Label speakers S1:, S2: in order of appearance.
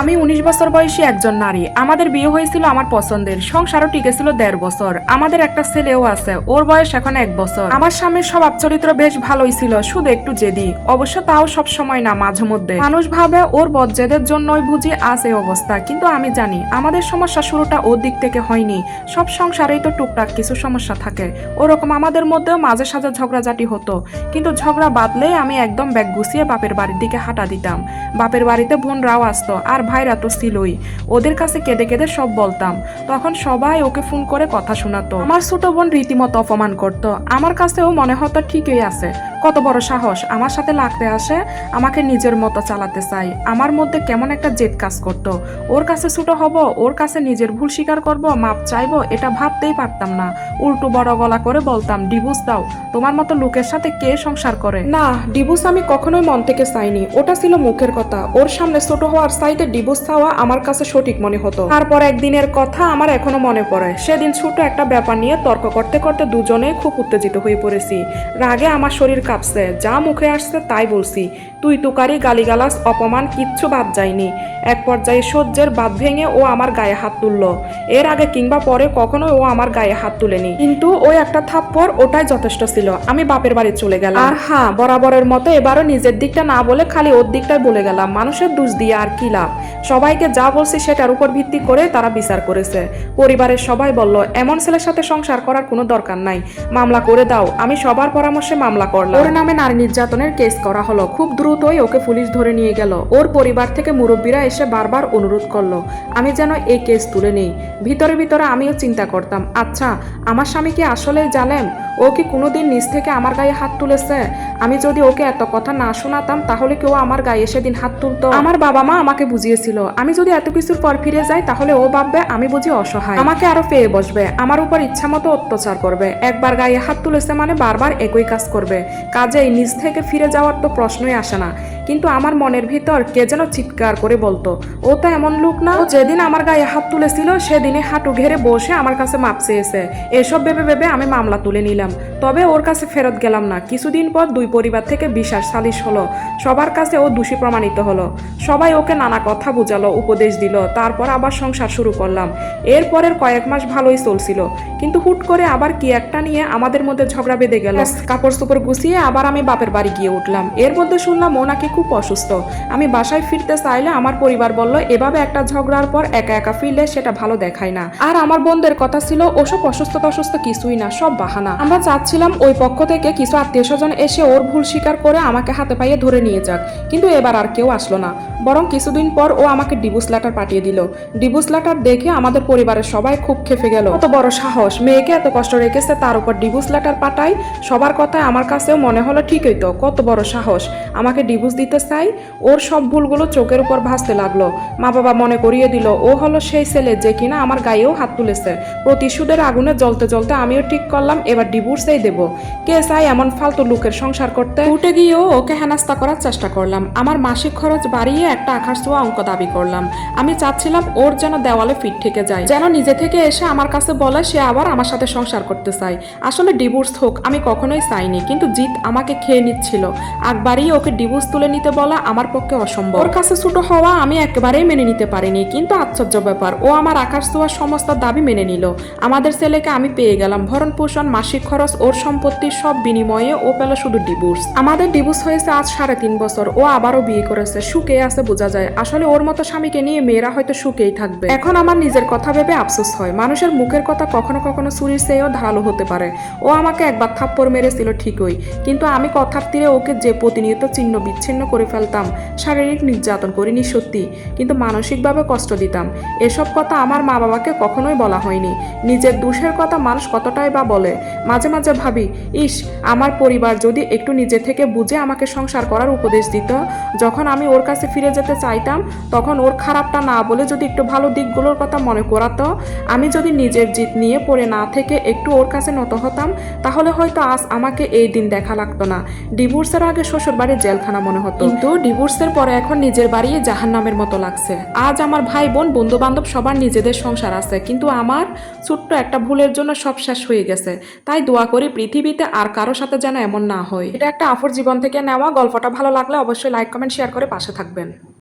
S1: আমি উনিশ বছর বয়সী একজন নারী। আমাদের বিয়ে হয়েছিল আমার পছন্দের। সংসারও টিকেছিল দেড় বছর। আমাদের একটা ছেলেও আছে। ওর বয়স এখন এক বছর। আমার স্বামীর স্বভাব চরিত্র বেশ ভালোই ছিল, শুধু একটু জেদি। অবশ্য তাও সব সময় না, মাঝে মধ্যে। মানুষ ভাবে ওর বজ্জেদের জন্যই বুঝি আজ এই অবস্থা, কিন্তু আমি জানি, আমাদের সমস্যা শুরুটা ওর দিক থেকে হয়নি। সব সংসারেই তো টুকটাক কিছু সমস্যা থাকে। ওরকম আমাদের মধ্যেও মাঝে সাঝে ঝগড়াঝাটি হতো। কিন্তু ঝগড়া বাদলেই আমি একদম ব্যাগ গুছিয়ে বাপের বাড়ির দিকে হাঁটা দিতাম। বাপের বাড়িতে বোনরাও আসতো, আর ভাইরা তো ছিলই। ওদের কাছে কেঁদে কেঁদে সব বলতাম। তখন সবাই ওকে ফোন করে কথা শোনাতো। আমার ছোট বোন রীতিমতো অপমান করত। আমার কাছেও মনে হতো ঠিকই আছে। কত বড় সাহস। আমার সাথে লাগতে আসে, আমাকে নিজের মতো চালাতে চাই আমার মধ্যে কেমন একটা জেদ কাজ করতো। ওর কাছে ছোট হব, ওর কাছে নিজের ভুল স্বীকার করব, মাপ চাইব, এটা ভাবতেই পারতাম না। উল্টো বড় গলা করে বলতাম, ডিভোর্স দাও, তোমার মতো লোকের সাথে কে সংসার করে? না, ডিভোর্স আমি কখনোই মন থেকে চাইনি। ওটা ছিল মুখের কথা। ওর সামনে ছোট হওয়ার চাইতে ডিভোর্স চাওয়া আমার কাছে সঠিক মনে হতো। তারপর একদিনের কথা আমার এখনও মনে পড়ে। সেদিন ছোট একটা ব্যাপার নিয়ে তর্ক করতে করতে দুজনেই খুব উত্তেজিত হয়ে পড়েছি। রাগে আমার শরীর কাঁপছে যা মুখে আসছে তাই বলছি। তুই তুকারি গালিগালাস অপমান কিচ্ছু বাদ যায়নি। এক পর্যায়ে সহ্যের বাদ ভেঙে ও আমার গায়ে হাত তুললো। এর আগে কিংবা পরে কখনোই ও আমার গায়ে হাত তুলেনি। কিন্তু ওই একটা থাপ্পড়, ওটাই যথেষ্ট ছিল। আমি বাপের বাড়ি চলে গেলাম। আর হ্যাঁ বরাবরের মতো এবারও নিজের দিকটা না বলে খালি ওর দিকটাই বলে গেলাম। মানুষের দোষ দিয়ে আর কি লাভ? সবাইকে যা বলছি সেটার উপর ভিত্তি করে তারা বিচার করেছে। পরিবারের সবাই বলল, এমন ছেলের সাথে সংসার করার কোনো দরকার নাই। মামলা করে দাও। আমি সবার পরামর্শে মামলা করলাম। ওর নামে নারী নির্যাতনের কেস করা হলো। খুব দ্রুতই ওকে পুলিশ ধরে নিয়ে গেল। ওর পরিবার থেকে মুরব্বীরা এসে বারবার অনুরোধ করল। আমি যেন এই কেস তুলে নেই। ভিতরে ভিতরে আমিও চিন্তা করতাম আচ্ছা আমার স্বামী কি আসলেই জানেন ও কি কোনোদিন নিজ থেকে আমার গায়ে হাত তুলেছে? আমি যদি ওকে এত কথা না শোনাতাম, তাহলে কেউ আমার গায়ে সেদিন হাত তুলতো? আমার বাবা মা আমাকে বুঝিয়েছিল, আমি যদি এত কিছুর পর ফিরে যাই, তাহলে ও ভাববে আমি বুঝি অসহায়। আমাকে আরও পেয়ে বসবে, আমার উপর ইচ্ছা মতো অত্যাচার করবে। একবার গায়ে হাত তুলেছে মানে বারবার একই কাজ করবে। কাজেই নিজ থেকে ফিরে যাওয়ার তো প্রশ্নই আসে না কিন্তু আমার মনের ভিতর কে যেন চিৎকার করে বলতো ও তো এমন লোক না। যেদিন আমার গায়ে হাত তুলেছিল সেদিনে হাঁটু ঘেরে বসে আমার কাছে মাপ চেয়েছে। এসব ভেবে ভেবে আমি মামলা তুলে নিলাম। তবে ওর কাছে ফেরত গেলাম না। কিছুদিন পর দুই পরিবার থেকে বিশ্বাস সালিশ হলো। সবার কাছে ও দোষী প্রমাণিত হলো। সবাই ওকে নানা কথা বুঝালো উপদেশ দিল তারপর আবার সংসার শুরু করলাম। এরপরের কয়েক মাস ভালোই চলছিল। কিন্তু হুট করে আবার কি একটা নিয়ে আমাদের মধ্যে ঝগড়া বেঁধে গেল। কাপড় চোপড় গুছিয়ে আবার আমি বাপের বাড়ি গিয়ে উঠলাম। এর মধ্যে শুনলাম ও নাকি খুব অসুস্থ। আমি বাসায় ফিরতে চাইলে আমার পরিবার বলল, এভাবে একটা ঝগড়ার পর একা একা ফিরলে সেটা ভালো দেখায় না। আর আমার বোনদের কথা ছিল, ওসব অসুস্থ কিছুই না, সব বাহানা। আমরা চাচ্ছিলাম ওই পক্ষ থেকে কিছু আত্মীয় স্বজন এসে ওর ভুল স্বীকার করে আমাকে হাতে পাইয়ে ধরে নিয়ে যাক। কিন্তু এবার আর কেউ আসলো না, বরং কিছুদিন পর ও আমাকে ডিভোর্স লেটার পাঠিয়ে দিল। ডিভোর্স লেটার দেখে আমাদের পরিবারের সবাই খুব খেপে গেল। কত বড় সাহস! মেয়েকে এত কষ্ট রেখেছে, তার উপর ডিভোর্স লেটার পাঠাই, সবার কথায় আমার কাছেও মনে হলো, ঠিকই তো, কত বড় সাহস! আমাকে ডিভোর্স দিতে চাই। ওর সব ভুলগুলো চোখের উপর ভাসতে লাগল। মা বাবা মনে করিয়ে দিল, ও হলো সেই ছেলে যে কিনা আমার গায়েও হাত তুলেছে। প্রতিশোধের আগুনে জ্বলতে জ্বলতে আমিও ঠিক করলাম, এবার ডিভোর্সেই দেব। কে চাই এমন ফালতু লোকের সংসার করতে? উঠে গিয়েও ওকে হেনাস্তা করার চেষ্টা করলাম। আমার মাসিক খরচ বাড়িয়ে একটা আকাশ ছোঁয়া অঙ্ক দাবি করলাম। আমি চাচ্ছিলাম ওর যেন দেওয়ালে ফিট থেকে যায়। যেন নিজে থেকে এসে আমার কাছে বলে, সে আবার আমার সাথে সংসার করতে চায়। আসলে ডিভোর্স হোক, আমি কখনোই চাইনি, কিন্তু জিত আমাকে খেয়ে নিচ্ছিল। একবারই ওকে ডিভোর্স তুলে নিতে বলা আমার পক্ষে অসম্ভব। ওর কাছে ছোট হওয়া আমি একেবারেই মেনে নিতে পারিনি, কিন্তু আশ্চর্য ব্যাপার, ও আমার আকাশ ছোঁয়ার সমস্ত দাবি মেনে নিল। আমাদের ছেলেকে আমি পেয়ে গেলাম ভরণ পোষণ মাসিক খরচ, ওর সম্পত্তির সব বিনিময়ে ও পেল শুধু ডিভোর্স। আমাদের ডিভোর্স হয়েছে আজ সাড়ে তিন বছর, ও আবারও বিয়ে করেছে, সুখে আছে বোঝা যায়। আসলে ওর মতো স্বামীকে নিয়ে মেয়েরা হয়তো সুখেই থাকবে। এখন আমার নিজের কথা ভেবে আফসোস হয়, মানুষের মুখের কথা কখনো কখনো চুরির চেয়েও ধারালো হতে পারে। ও আমাকে একবার থাপ্পড় মেরেছিল ঠিকই, কিন্তু আমি কথার তীরে ওকে যে প্রতিনিয়ত চিহ্ন বিচ্ছিন্ন করে ফেলতাম। শারীরিক নির্যাতন করিনি সত্যি, কিন্তু মানসিকভাবে কষ্ট দিতাম। এসব কথা আমার মা বাবাকে কখনোই বলা হয়নি। নিজের দুষের কথা মানুষ কতটাই বা বলে? মাঝে মাঝে ভাবি, ইস, আমার পরিবার যদি একটু নিজে থেকে বুঝে আমাকে সংসার করার উপদেশ দিত, যখন আমি ওর কাছে ফিরে যেতে চাইতাম, তখন ওর খারাপটা না বলে যদি একটু ভালো দিকগুলোর কথা মনে করাতো, আমি যদি নিজের জিত নিয়ে পড়ে না থেকে একটু ওর কাছে নত হতাম, তাহলে হয়তো আজ আমাকে এই দিন দেখা লাগতো না। ডিভোর্সের আগে শ্বশুর বাড়ির জেলখানা মনে হতো। কিন্তু ডিভোর্সের পরে এখন নিজের বাড়ি জাহান নামের মতো লাগছে। আজ আমার ভাই বোন বন্ধু বান্ধব সবার নিজেদের সংসার আছে, কিন্তু আমার ছোট্ট একটা ভুলের জন্য সব শেষ হয়ে গেছে। তাই দোয়া করি পৃথিবীতে আর কারও সাথে যেন এমন না হয়। এটা একটা আফর জীবন থেকে নেওয়া। গল্পটা ভালো লাগলে অবশ্যই লাইক কমেন্ট শেয়ার করে পাশে থাকবেন।